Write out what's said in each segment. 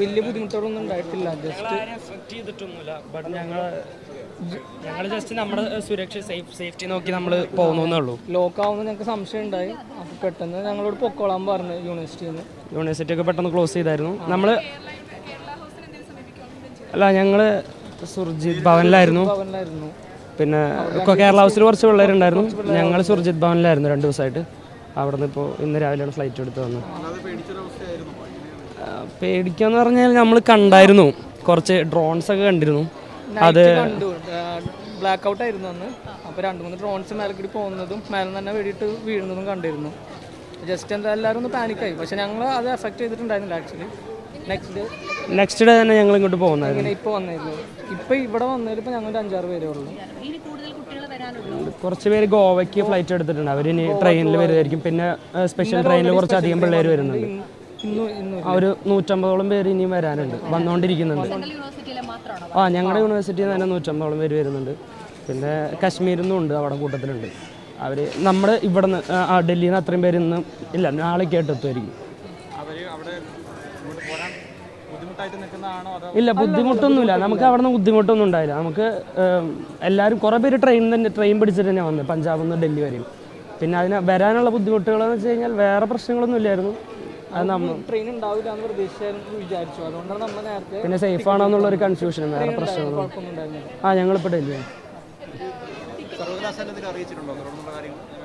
വലിയ ബുദ്ധിമുട്ടുകളൊന്നും ഉണ്ടായിട്ടില്ല ജസ്റ്റ് ഞങ്ങൾ ഞങ്ങൾ ജസ്റ്റ് നമ്മുടെ സുരക്ഷ സേഫ് സേഫ്റ്റി നോക്കി നമ്മൾ പോകുന്നേ ഉള്ളൂ. ലോക്ക് ആവുന്ന ഞങ്ങൾക്ക് സംശയം ഉണ്ടായി. അപ്പോൾ പെട്ടെന്ന് ഞങ്ങളോട് പൊക്കോളാൻ പറഞ്ഞു യൂണിവേഴ്സിറ്റിയിൽ നിന്ന് യൂണിവേഴ്സിറ്റി ഒക്കെ പെട്ടെന്ന് ക്ലോസ് ചെയ്തായിരുന്നു. നമ്മൾ അല്ല ഞങ്ങൾ സുർജിത് ഭവനിലായിരുന്നു. ഭവനിലായിരുന്നു. പിന്നെ ഇപ്പോൾ കേരള ഹൗസിൽ കുറച്ച് പിള്ളേരുണ്ടായിരുന്നു. ഞങ്ങൾ സുർജിത് ഭവനിലായിരുന്നു രണ്ട് ദിവസമായിട്ട് അവിടെ നിന്ന് ഇപ്പോൾ ഇന്ന് രാവിലെയാണ് ഫ്ലൈറ്റ് എടുത്ത് വന്നത്. പേടിക്കാന്ന് പറഞ്ഞാൽ നമ്മൾ കണ്ടായിരുന്നു. കുറച്ച് ഡ്രോൺസ് ഒക്കെ കണ്ടിരുന്നു. അത് ബ്ലാക്ക് ഔട്ട് ആയിരുന്നു അന്ന്. അപ്പോൾ രണ്ട് മൂന്ന് ഡ്രോൺസ് മേലെ കൂടി പോകുന്നതും മേലെ തന്നെ വെടിയിട്ട് വീഴുന്നതും കണ്ടിരുന്നു. ജസ്റ്റ് എന്താ എല്ലാവരും ഒന്ന് പാനിക്കായി പക്ഷെ ഞങ്ങൾ അത് എഫക്ട് ചെയ്തിട്ടുണ്ടായിരുന്നില്ല ആക്ച്വലി നെക്സ്റ്റ് നെക്സ്റ്റ് ഡേ തന്നെ ഞങ്ങൾ ഇങ്ങോട്ട് പോകുന്നത് ഇങ്ങനെ ഇപ്പോൾ വന്നിരുന്നു ഇപ്പോൾ ഇവിടെ വന്നതിൽ ഇപ്പോൾ ഞങ്ങൾ അഞ്ചാറ് പേരേ ഉള്ളൂ. കുറച്ച് പേര് ഗോവയ്ക്ക് ഫ്ലൈറ്റ് എടുത്തിട്ടുണ്ട്. അവർ ഇനി ട്രെയിനിൽ വരുമായിരിക്കും പിന്നെ സ്പെഷ്യൽ ട്രെയിനിൽ കുറച്ച് അധികം പിള്ളേർ വരുന്നുണ്ട്. ഒരു നൂറ്റമ്പതോളം പേര് ഇനിയും വരാനുണ്ട്. വന്നുകൊണ്ടിരിക്കുന്നുണ്ട് സെൻട്രൽ യൂണിവേഴ്സിറ്റിയിലെ മാത്രമാണോ? ആ ഞങ്ങളുടെ യൂണിവേഴ്സിറ്റിയിൽ നിന്ന് തന്നെ നൂറ്റമ്പതോളം പേര് വരുന്നുണ്ട്. പിന്നെ കാശ്മീരിൽ നിന്നും ഉണ്ട് അവിടെ കൂട്ടത്തിലുണ്ട്. അവർ നമ്മൾ ഇവിടെ നിന്ന് ആ ഡൽഹിയിൽ നിന്ന് അത്രയും പേര് ഇന്നും ഇല്ല നാളേക്ക് ആയിട്ട് എത്തുമായിരിക്കും ഇല്ല ബുദ്ധിമുട്ടൊന്നുമില്ല. നമുക്ക് അവിടെ നിന്ന് ബുദ്ധിമുട്ടൊന്നും ഉണ്ടായില്ല. നമുക്ക് എല്ലാവരും കുറേ പേര് ട്രെയിൻ തന്നെ ട്രെയിൻ പിടിച്ചിട്ട് തന്നെ വന്നത് പഞ്ചാബിൽ നിന്ന് ഡൽഹി വരെയും. പിന്നെ അതിന് വരാനുള്ള ബുദ്ധിമുട്ടുകളെന്ന് വെച്ച് കഴിഞ്ഞാൽ വേറെ പ്രശ്നങ്ങളൊന്നും ഇല്ലായിരുന്നു. ട്രെയിൻ ഉണ്ടാവില്ല എന്ന് പ്രതീക്ഷിച്ചായിരുന്നു വിചാരിച്ചു. അതുകൊണ്ടാണ് നമ്മൾ നേരത്തെ പിന്നെ സേഫ് ആണോ എന്നുള്ള ഒരു കൺഫ്യൂഷനും വേറെ പ്രശ്നങ്ങളും ആ ഞങ്ങളിപ്പോൾ ഡൽഹിയാണ്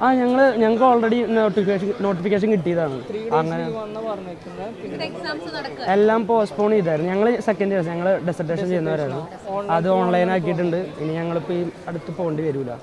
ആ ഞങ്ങൾ ഞങ്ങൾക്ക് ഓൾറെഡി നോട്ടിഫിക്കേഷൻ നോട്ടിഫിക്കേഷൻ കിട്ടിയതാണ്. അങ്ങനെ വന്ന പറഞ്ഞേക്കുന്നത് പിന്നെ എക്സാംസ് നടക്കുക. എല്ലാം പോസ്റ്റ്പോൺ ചെയ്തായിരുന്നു. ഞങ്ങൾ സെക്കൻഡ് ഇയേഴ്സ് ഞങ്ങൾ ഡെസർട്ടേഷൻ ചെയ്യുന്നവരാണ് അത് ഓൺലൈൻ ആക്കിയിട്ടുണ്ട്. ഇനി ഞങ്ങളിപ്പോൾ ഈ അടുത്ത് പോകേണ്ടി വരില്ല